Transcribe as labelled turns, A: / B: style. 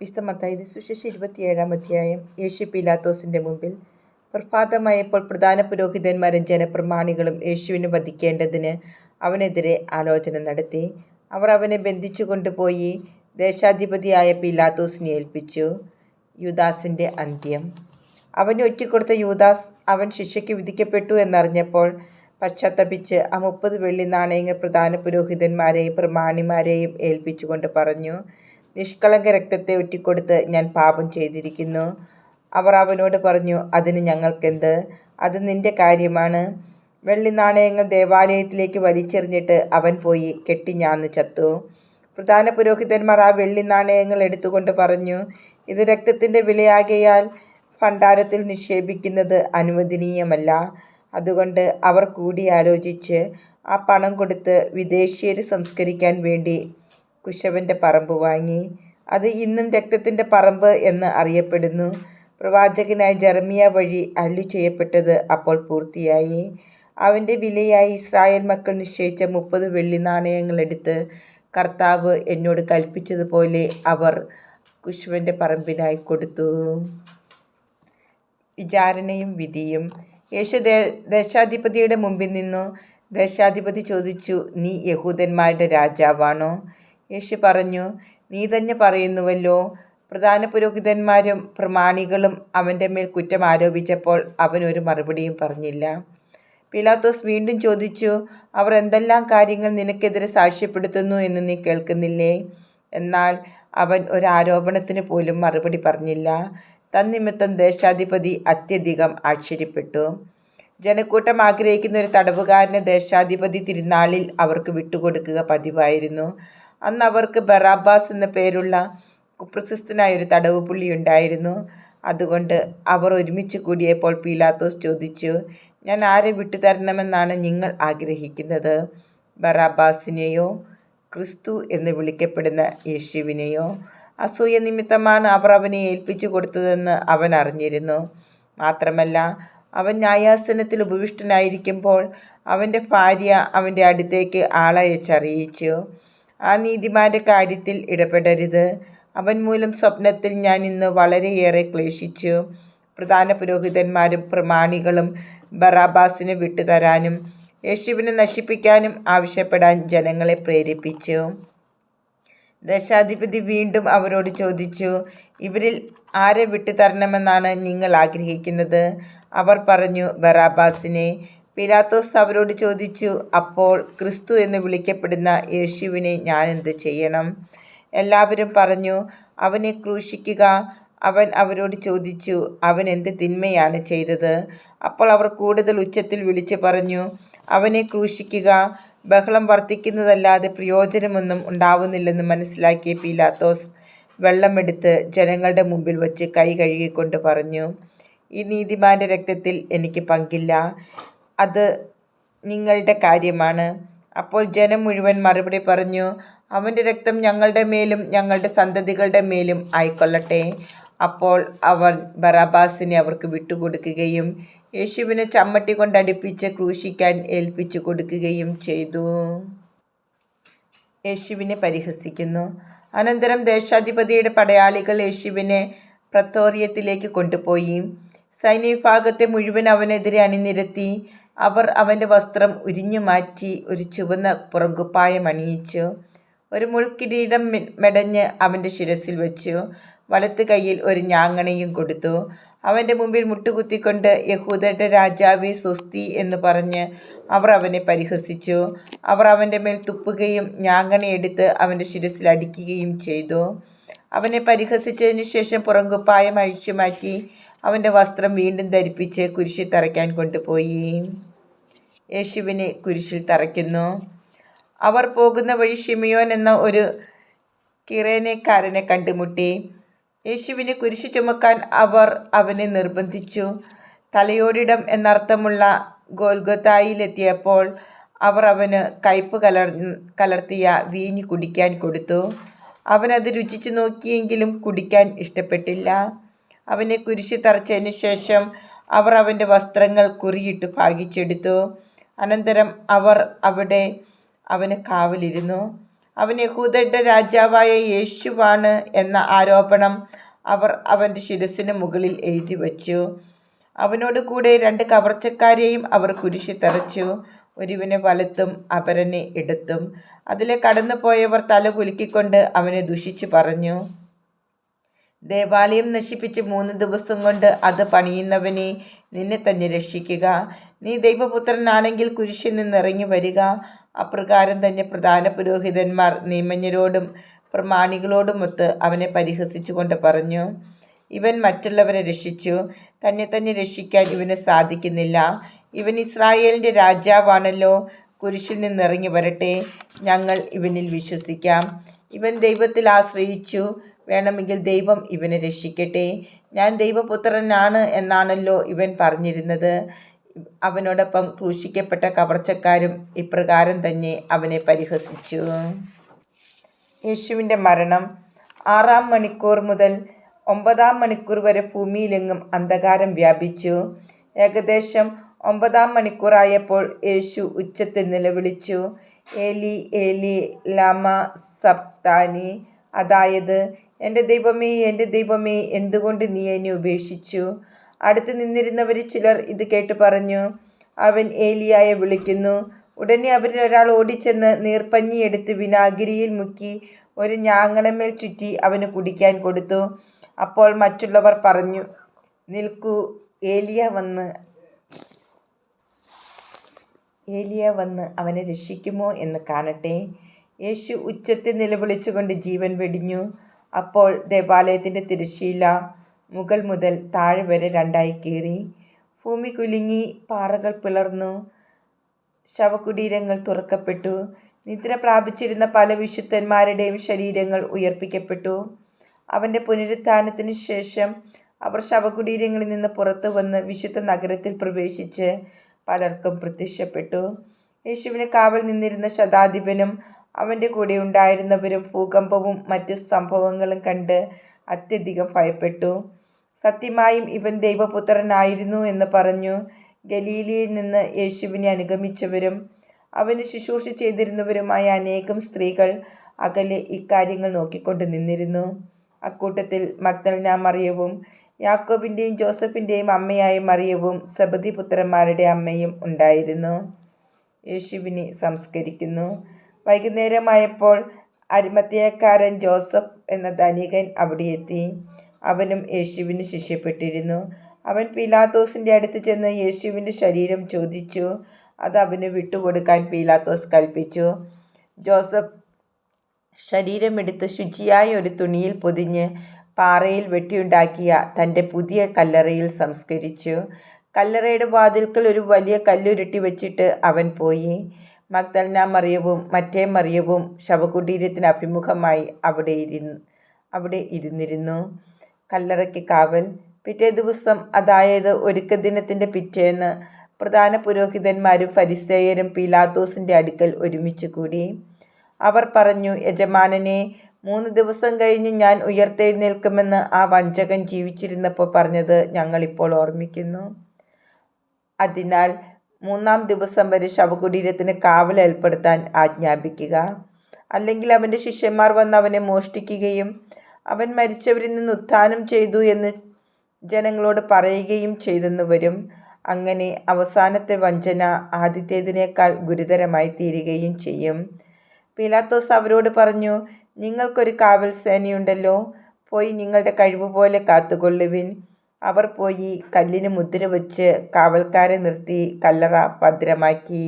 A: വിശുദ്ധ മത്തായി സുശേഷം ഇരുപത്തിയേഴാം അധ്യായം. യേശു പീലാത്തോസിന്റെ മുമ്പിൽ പ്രഭാതമായപ്പോൾ പ്രധാന പുരോഹിതന്മാരും ജനപ്രമാണികളും യേശുവിനെ വധിക്കേണ്ടതിന് അവനെതിരെ ആലോചന നടത്തി. അവർ അവനെ ബന്ധിച്ചു കൊണ്ടുപോയി ദേശാധിപതിയായ പീലാത്തോസിനെ ഏൽപ്പിച്ചു. യൂദാസിന്റെ അന്ത്യം. അവന് ഒറ്റിക്കൊടുത്ത യൂദാസ് അവൻ ശിക്ഷയ്ക്ക് വിധിക്കപ്പെട്ടു എന്നറിഞ്ഞപ്പോൾ പശ്ചാത്തപിച്ച് ആ മുപ്പത് വെള്ളി നാണയങ്ങൾ പ്രധാന പുരോഹിതന്മാരെയും പ്രമാണിമാരെയും ഏൽപ്പിച്ചുകൊണ്ട് പറഞ്ഞു നിഷ്കളങ്ക രക്തത്തെ ഒറ്റിക്കൊടുത്ത് ഞാൻ പാപം ചെയ്തിരിക്കുന്നു. അവർ അവനോട് പറഞ്ഞു അതിന് ഞങ്ങൾക്കെന്ത്? അത് നിന്റെ കാര്യമാണ്. വെള്ളി നാണയങ്ങൾ ദേവാലയത്തിലേക്ക് വലിച്ചെറിഞ്ഞിട്ട് അവൻ പോയി കെട്ടി കെട്ടിഞ്ഞാന്ന് ചത്തു. പ്രധാന പുരോഹിതന്മാർ ആ വെള്ളി നാണയങ്ങൾ എടുത്തുകൊണ്ട് പറഞ്ഞു ഇത് രക്തത്തിന്റെ വിലയാകയാൽ ഭണ്ഡാരത്തിൽ നിക്ഷേപിക്കുന്നത് അനുവദനീയമല്ല. അതുകൊണ്ട് അവർ കൂടിയാലോചിച്ച് ആ പണം കൊടുത്ത് വിദേശീയർ സംസ്കരിക്കാൻ വേണ്ടി കുശവന്റെ പറമ്പ് വാങ്ങി. അത് ഇന്നും രക്തത്തിന്റെ പറമ്പ് എന്ന് അറിയപ്പെടുന്നു. പ്രവാചകനായ ജർമിയ വഴി അല്ലു ചെയ്യപ്പെട്ടത് അപ്പോൾ പൂർത്തിയായി. അവന്റെ വിലയായി ഇസ്രായേൽ മക്കൾ നിശ്ചയിച്ച മുപ്പത് വെള്ളി നാണയങ്ങളെടുത്ത് കർത്താവ് എന്നോട് കൽപ്പിച്ചതുപോലെ അവർ കുശുവന്റെ പറമ്പിനായി കൊടുത്തു. വിചാരണയും വിധിയും. യേശു ദേശാധിപതിയുടെ മുമ്പിൽ നിന്നു. ദേശാധിപതി ചോദിച്ചു നീ യഹൂദന്മാരുടെ രാജാവാണോ? യേശു പറഞ്ഞു നീ തന്നെ പറയുന്നുവല്ലോ പ്രധാന പുരോഹിതന്മാരും പ്രമാണികളും അവന്റെ മേൽ കുറ്റം ആരോപിച്ചപ്പോൾ അവൻ ഒരു മറുപടിയും പറഞ്ഞില്ല. പിലാത്തോസ് വീണ്ടും ചോദിച്ചു അവർ എന്തെല്ലാം കാര്യങ്ങൾ നിനക്കെതിരെ സാക്ഷ്യപ്പെടുത്തുന്നു എന്ന് നീ കേൾക്കുന്നില്ലേ? എന്നാൽ അവൻ ഒരു ആരോപണത്തിന് പോലും മറുപടി പറഞ്ഞില്ല. തന്നിമിത്തം ദേശാധിപതി അത്യധികം ആശ്ചര്യപ്പെട്ടു. ജനക്കൂട്ടം ആഗ്രഹിക്കുന്ന ഒരു തടവുകാരനെ ദേശാധിപതി തിരുനാളിൽ അവർക്ക് വിട്ടുകൊടുക്കുക പതിവായിരുന്നു. അന്ന് അവർക്ക് ബറാബാസ് എന്ന പേരുള്ള കുപ്രസിദ്ധനായ ഒരു തടവ് പുള്ളി ഉണ്ടായിരുന്നു അതുകൊണ്ട് അവർ ഒരുമിച്ച് കൂടിയപ്പോൾ പീലാത്തോസ് ചോദിച്ചു ഞാൻ ആരെ വിട്ടുതരണമെന്നാണ് നിങ്ങൾ ആഗ്രഹിക്കുന്നത്? ബറാബാസിനെയോ ക്രിസ്തു എന്ന് വിളിക്കപ്പെടുന്ന യേശുവിനെയോ? അസൂയ നിമിത്തമാണ് അവർ അവനെ ഏൽപ്പിച്ചു കൊടുത്തതെന്ന് അവൻ അറിഞ്ഞിരുന്നു. മാത്രമല്ല അവൻ ന്യായാസനത്തിൽ ഉപവിഷ്ടനായിരിക്കുമ്പോൾ അവന്റെ ഭാര്യ അവന്റെ അടുത്തേക്ക് ആളയച്ചറിയിച്ചു. ആ നീതിമാന്റെ കാര്യത്തിൽ ഇടപെടരുത്. അവൻ മൂലം സ്വപ്നത്തിൽ ഞാൻ ഇന്ന് വളരെയേറെ ക്ലേശിച്ചു. പ്രധാന പുരോഹിതന്മാരും പ്രമാണികളും ബറാബാസിന് വിട്ടുതരാനും യേശുവിനെ നശിപ്പിക്കാനും ആവശ്യപ്പെടാൻ ജനങ്ങളെ പ്രേരിപ്പിച്ചു. ദശാധിപതി വീണ്ടും അവരോട് ചോദിച്ചു ഇവരിൽ ആരെ വിട്ടുതരണമെന്നാണ് നിങ്ങൾ ആഗ്രഹിക്കുന്നത്? അവർ പറഞ്ഞു ബറാബാസിനെ പിലാത്തോസ് അവരോട് ചോദിച്ചു അപ്പോൾ ക്രിസ്തു എന്ന് വിളിക്കപ്പെടുന്ന യേശുവിനെ ഞാൻ എന്ത് ചെയ്യണം? എല്ലാവരും പറഞ്ഞു അവനെ ക്രൂശിക്കുക. അവൻ അവരോട് ചോദിച്ചു അവൻ എന്ത് തിന്മയാണ് ചെയ്തത്? അപ്പോൾ അവർ കൂടുതൽ ഉച്ചത്തിൽ വിളിച്ചു പറഞ്ഞു അവനെ ക്രൂശിക്കുക. ബഹളം വർദ്ധിക്കുന്നതല്ലാതെ പ്രയോജനമൊന്നും ഉണ്ടാവുന്നില്ലെന്ന് മനസ്സിലാക്കിയ പീലാത്തോസ് വെള്ളമെടുത്ത് ജനങ്ങളുടെ മുമ്പിൽ വച്ച് കൈ കഴുകിക്കൊണ്ട് പറഞ്ഞു ഈ നീതിമാന്റെ രക്തത്തിൽ എനിക്ക് പങ്കില്ല. അത് നിങ്ങളുടെ കാര്യമാണ്. അപ്പോൾ ജനം മുഴുവൻ മറുപടി പറഞ്ഞു അവന്റെ രക്തം ഞങ്ങളുടെ മേലും ഞങ്ങളുടെ സന്തതികളുടെ മേലും ആയിക്കൊള്ളട്ടെ. അപ്പോൾ അവർ ബറാബാസിനെ അവർക്ക് വിട്ടുകൊടുക്കുകയും യേശുവിനെ ചമ്മട്ടി കൊണ്ട് അടുപ്പിച്ച് ക്രൂശിക്കാൻ ഏൽപ്പിച്ചു കൊടുക്കുകയും ചെയ്തു. യേശുവിനെ പരിഹസിക്കുന്നു. അനന്തരം ദേശാധിപതിയുടെ പടയാളികൾ യേശുവിനെ പ്രത്തോറിയത്തിലേക്ക് കൊണ്ടുപോയി. സൈന്യവിഭാഗത്തെ മുഴുവൻ അവനെതിരെ അണിനിരത്തി. അവർ അവന്റെ വസ്ത്രം ഉരിഞ്ഞു മാറ്റി ഒരു ചുവന്ന പുറങ്കുപ്പായം അണിയിച്ചു. ഒരു മുൾക്കിരീടം മെടഞ്ഞ് അവന്റെ ശിരസിൽ വെച്ചു. വലത്ത് കൈയിൽ ഒരു ഞാങ്ങണയും കൊടുത്തു. അവന്റെ മുമ്പിൽ മുട്ടുകുത്തിക്കൊണ്ട് യഹൂദരുടെ രാജാവി സ്വസ്തി എന്ന് പറഞ്ഞ് അവർ അവനെ പരിഹസിച്ചു. അവർ അവന്റെ മേൽ തുപ്പുകയും ഞാങ്ങണയെടുത്ത് അവന്റെ ശിരസിൽ അടിക്കുകയും ചെയ്തു. അവനെ പരിഹസിച്ചതിന് ശേഷം പുറങ്കുപ്പായം അഴിച്ചു മാറ്റി അവന്റെ വസ്ത്രം വീണ്ടും ധരിപ്പിച്ച് കുരിശിൽ തറയ്ക്കാൻ കൊണ്ടുപോയി. യേശുവിനെ കുരിശിൽ തറയ്ക്കുന്നു. അവർ പോകുന്ന വഴി ഷിമിയോൻ എന്ന ഒരു കിറേനക്കാരനെ കണ്ടുമുട്ടി. യേശുവിനെ കുരിശു ചുമക്കാൻ അവർ അവനെ നിർബന്ധിച്ചു. തലയോടിടം എന്നർത്ഥമുള്ള ഗോൽഗത്തായിലെത്തിയപ്പോൾ അവർ അവന് കയ്പ് കലർ കലർത്തിയ വീഞ്ഞ് കുടിക്കാൻ കൊടുത്തു. അവനത് രുചിച്ചു നോക്കിയെങ്കിലും കുടിക്കാൻ ഇഷ്ടപ്പെട്ടില്ല. അവനെ കുരിശി തറച്ചതിന് ശേഷം അവർ അവന്റെ വസ്ത്രങ്ങൾ കുറിയിട്ട് ഭാഗിച്ചെടുത്തു അനന്തരം അവർ അവിടെ അവന് കാവലിരുന്നു. അവൻ യഹൂദരുടെ രാജാവായ യേശുവാണ് എന്ന ആരോപണം അവർ അവന്റെ ശിരസിന് മുകളിൽ എഴുതി വച്ചു. അവനോട് കൂടെ രണ്ട് കവർച്ചക്കാരെയും അവർ കുരിശി തറച്ചു. ഒരുവിനെ വലത്തും അപരനെ ഇടത്തും. അതിലെ കടന്നുപോയവർ തല കുലുക്കിക്കൊണ്ട് അവനെ ദുഷിച്ചു പറഞ്ഞു. ദേവാലയം നശിപ്പിച്ച് മൂന്ന് ദിവസം കൊണ്ട് അത് പണിയുന്നവനെ നിന്നെ തന്നെ രക്ഷിക്കുക. നീ ദൈവപുത്രനാണെങ്കിൽ കുരിശിൽ നിന്നിറങ്ങി വരിക. അപ്രകാരം തന്നെ പ്രധാന പുരോഹിതന്മാർ നിയമജ്ഞരോടും പ്രമാണികളോടുമൊത്ത് അവനെ പരിഹസിച്ചുകൊണ്ട് പറഞ്ഞു ഇവൻ മറ്റുള്ളവരെ രക്ഷിച്ചു. തന്നെ തന്നെ രക്ഷിക്കാൻ ഇവന് സാധിക്കുന്നില്ല. ഇവൻ ഇസ്രായേലിന്റെ രാജാവാണല്ലോ. കുരിശിൽ നിന്നിറങ്ങി വരട്ടെ. ഞങ്ങൾ ഇവനിൽ വിശ്വസിക്കാം. ഇവൻ ദൈവത്തിൽ ആശ്രയിച്ചു. വേണമെങ്കിൽ ദൈവം ഇവനെ രക്ഷിക്കട്ടെ. ഞാൻ ദൈവപുത്രനാണ് എന്നാണല്ലോ ഇവൻ പറഞ്ഞിരുന്നത്. അവനോടൊപ്പം ക്രൂശിക്കപ്പെട്ട കവർച്ചക്കാരും ഇപ്രകാരം തന്നെ അവനെ പരിഹസിച്ചു. യേശുവിന്റെ മരണം ആറാം മണിക്കൂർ മുതൽ ഒമ്പതാം മണിക്കൂർ വരെ ഭൂമിയിലെങ്ങും അന്ധകാരം വ്യാപിച്ചു. ഏകദേശം ഒമ്പതാം മണിക്കൂറായപ്പോൾ യേശു ഉച്ചത്തിൽ നിലവിളിച്ചു. ഏലി ഏലി ലമ സപ്താനി അതായത് എന്റെ ദൈവമേ എന്റെ ദൈവമേ എന്തുകൊണ്ട് നീ എന്നെ ഉപേക്ഷിച്ചു? അടുത്ത് നിന്നിരുന്നവരിൽ ചിലർ ഇത് കേട്ട് പറഞ്ഞു അവൻ ഏലിയായെ വിളിക്കുന്നു. ഉടനെ അവരിൽ ഒരാൾ ഓടിച്ചെന്ന് നീർപ്പഞ്ഞി എടുത്ത് വിനാഗിരിയിൽ മുക്കി ഒരു ഞാങ്ങണമേൽ ചുറ്റി അവന് കുടിക്കാൻ കൊടുത്തു. അപ്പോൾ മറ്റുള്ളവർ പറഞ്ഞു നിൽക്കൂ ഏലിയ വന്ന് ഏലിയ വന്ന് അവനെ രക്ഷിക്കുമോ എന്ന് കാണട്ടെ. യേശു ഉച്ചത്തിൽ നിലവിളിച്ചുകൊണ്ട് ജീവൻ വെടിഞ്ഞു. അപ്പോൾ ദേവാലയത്തിന്റെ തിരശ്ശീല മുകൾ മുതൽ താഴെ വരെ രണ്ടായി കീറി. ഭൂമി കുലുങ്ങി പാറകൾ പിളർന്നു. ശവകുടീരങ്ങൾ തുറക്കപ്പെട്ടു. നിദ്ര പ്രാപിച്ചിരുന്ന പല വിശുദ്ധന്മാരുടെയും ശരീരങ്ങൾ ഉയർപ്പിക്കപ്പെട്ടു. അവന്റെ പുനരുത്ഥാനത്തിന് ശേഷം അവർ ശവകുടീരങ്ങളിൽ നിന്ന് പുറത്തു വന്ന് വിശുദ്ധ നഗരത്തിൽ പ്രവേശിച്ച് പലർക്കും പ്രത്യക്ഷപ്പെട്ടു. യേശുവിന് കാവൽ നിന്നിരുന്ന ശതാധിപനും അവന്റെ കൂടെ ഉണ്ടായിരുന്നവരും ഭൂകമ്പവും മറ്റു സംഭവങ്ങളും കണ്ട് അത്യധികം ഭയപ്പെട്ടു. സത്യമായും ഇവൻ ദൈവപുത്രനായിരുന്നു എന്ന് പറഞ്ഞു. ഗലീലിയിൽ നിന്ന് യേശുവിനെ അനുഗമിച്ചവരും അവന് ശുശ്രൂഷ ചെയ്തിരുന്നവരുമായ അനേകം സ്ത്രീകൾ അകലെ ഇക്കാര്യങ്ങൾ നോക്കിക്കൊണ്ട് നിന്നിരുന്നു. അക്കൂട്ടത്തിൽ മഗ്ദലന മറിയവും യാക്കോബിന്റെയും ജോസഫിന്റെയും അമ്മയായ മറിയവും സബതി പുത്രന്മാരുടെ അമ്മയും ഉണ്ടായിരുന്നു. യേശുവിനെ സംസ്കരിക്കുന്നു. വൈകുന്നേരമായപ്പോൾ അരിമത്തിയക്കാരൻ ജോസഫ് എന്ന ധനികൻ അവിടെ എത്തി. അവനും യേശുവിന് ശിഷ്യപ്പെട്ടിരുന്നു. അവൻ പീലാത്തോസിന്റെ അടുത്ത് ചെന്ന് യേശുവിന്റെ ശരീരം ചോദിച്ചു. അത് അവന് വിട്ടുകൊടുക്കാൻ പീലാത്തോസ് കൽപ്പിച്ചു ജോസഫ് ശരീരമെടുത്ത് ശുചിയായ ഒരു തുണിയിൽ പൊതിഞ്ഞ് പാറയിൽ വെട്ടിയുണ്ടാക്കിയ തന്റെ പുതിയ കല്ലറയിൽ സംസ്കരിച്ചു. കല്ലറയുടെ വാതിൽക്കൽ ഒരു വലിയ കല്ലുരുട്ടി വെച്ചിട്ട് അവൻ പോയി. മഗ്ദലന മറിയവും മറ്റേ മറിയവും ശവകുടീരത്തിന് അഭിമുഖമായി അവിടെ ഇരുന്ന് അവിടെ ഇരുന്നിരുന്നു. കല്ലറയ്ക്ക് കാവൽ. പിറ്റേ ദിവസം അതായത് ഒരുക്ക ദിനത്തിന്റെ പിറ്റേന്ന് പ്രധാന പുരോഹിതന്മാരും ഫരിസേയരും പീലാത്തോസിന്റെ അടുക്കൽ ഒരുമിച്ച് കൂടി. അവർ പറഞ്ഞു യജമാനനെ മൂന്ന് ദിവസം കഴിഞ്ഞ് ഞാൻ ഉയർത്തെഴുന്നേൽക്കുമെന്ന് ആ വഞ്ചകൻ ജീവിച്ചിരുന്നപ്പോൾ പറഞ്ഞത് ഞങ്ങളിപ്പോൾ ഓർമ്മിക്കുന്നു. അതിനാൽ മൂന്നാം ദിവസം വരെ ശവകുടീരത്തിന് കാവൽ ഏർപ്പെടുത്താൻ ആജ്ഞാപിക്കുക. അല്ലെങ്കിൽ അവന്റെ ശിഷ്യന്മാർ വന്ന് അവനെ മോഷ്ടിക്കുകയും അവൻ മരിച്ചവരിൽ നിന്ന് ഉത്ഥാനം ചെയ്തു എന്ന് ജനങ്ങളോട് പറയുകയും ചെയ്തെന്ന് വരും. അങ്ങനെ അവസാനത്തെ വഞ്ചന ആദ്യത്തേതിനേക്കാൾ ഗുരുതരമായി തീരുകയും ചെയ്യും. പീലാത്തോസ് അവരോട് പറഞ്ഞു നിങ്ങൾക്കൊരു കാവൽ സേനയുണ്ടല്ലോ പോയി നിങ്ങളുടെ കഴിവ് പോലെ കാത്തുകൊള്ളുവിൻ. അവർ പോയി കല്ലിന് മുദ്ര വച്ച് കാവൽക്കാരെ നിർത്തി കല്ലറ ഭദ്രമാക്കി.